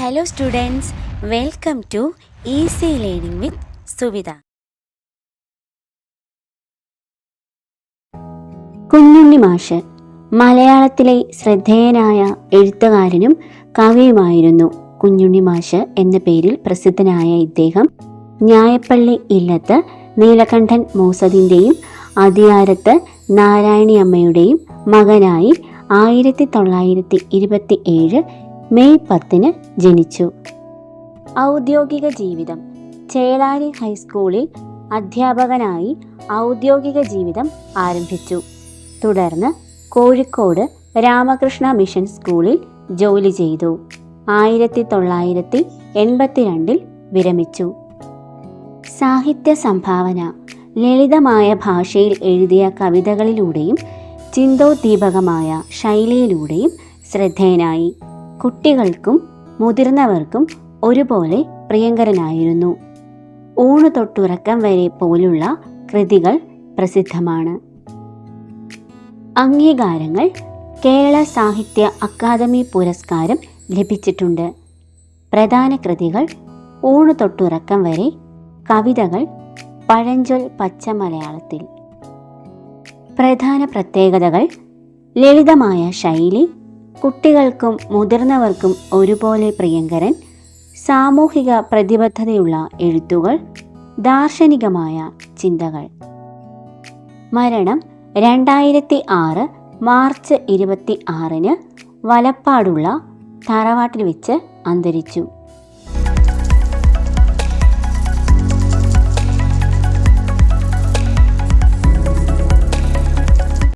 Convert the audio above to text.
Hello students welcome to easy learning with Suvitha Kunjunni Mash മലയാളത്തിലെ ശ്രദ്ധേയനായ എഴുത്തുകാരനും കവിയുമായിരുന്നു. കുഞ്ഞുണ്ണി മാഷ് എന്ന പേരിൽ പ്രസിദ്ധനായ ഇദ്ദേഹം ന്യായപ്പള്ളി ഇല്ലത്ത് നീലകണ്ഠൻ മൂസദിന്റെയും അതിയാരത്ത് നാരായണിയമ്മയുടെയും മകനായി ആയിരത്തി തൊള്ളായിരത്തി ഇരുപത്തി ഏഴ് മെയ് പത്തിന് ജനിച്ചു. ഔദ്യോഗിക ജീവിതം. ചേളാരി ഹൈസ്കൂളിൽ അധ്യാപകനായി ഔദ്യോഗിക ജീവിതം ആരംഭിച്ചു. തുടർന്ന് കോഴിക്കോട് രാമകൃഷ്ണ മിഷൻ സ്കൂളിൽ ജോലി ചെയ്തു. ആയിരത്തി തൊള്ളായിരത്തി എൺപത്തിരണ്ടിൽ വിരമിച്ചു. സാഹിത്യ സംഭാവന. ലളിതമായ ഭാഷയിൽ എഴുതിയ കവിതകളിലൂടെയും ചിന്തോദ്ദീപകമായ ശൈലിയിലൂടെയും ശ്രദ്ധേയനായി. കുട്ടികൾക്കും മുതിർന്നവർക്കും ഒരുപോലെ പ്രിയങ്കരനായിരുന്നു. ഊണു തൊട്ടുറക്കം വരെ പോലുള്ള കൃതികൾ പ്രസിദ്ധമാണ്. അംഗീകാരങ്ങൾ കേരള സാഹിത്യ അക്കാദമി പുരസ്കാരം ലഭിച്ചിട്ടുണ്ട്. പ്രധാന കൃതികൾ ഊണു തൊട്ടുറക്കം വരെ കവിതകൾ പഴഞ്ചൊൽ പച്ച മലയാളത്തിൽ. പ്രധാന പ്രത്യേകതകൾ ലളിതമായ ശൈലി കുട്ടികൾക്കും മുതിർന്നവർക്കും ഒരുപോലെ പ്രിയങ്കരൻ സാമൂഹിക പ്രതിബദ്ധതയുള്ള എഴുത്തുകൾ ദാർശനികമായ ചിന്തകൾ. മരണം രണ്ടായിരത്തി ആറ് മാർച്ച് ഇരുപത്തി ആറിന് വലപ്പാടുള്ള തറവാട്ടിൽ വെച്ച് അന്തരിച്ചു.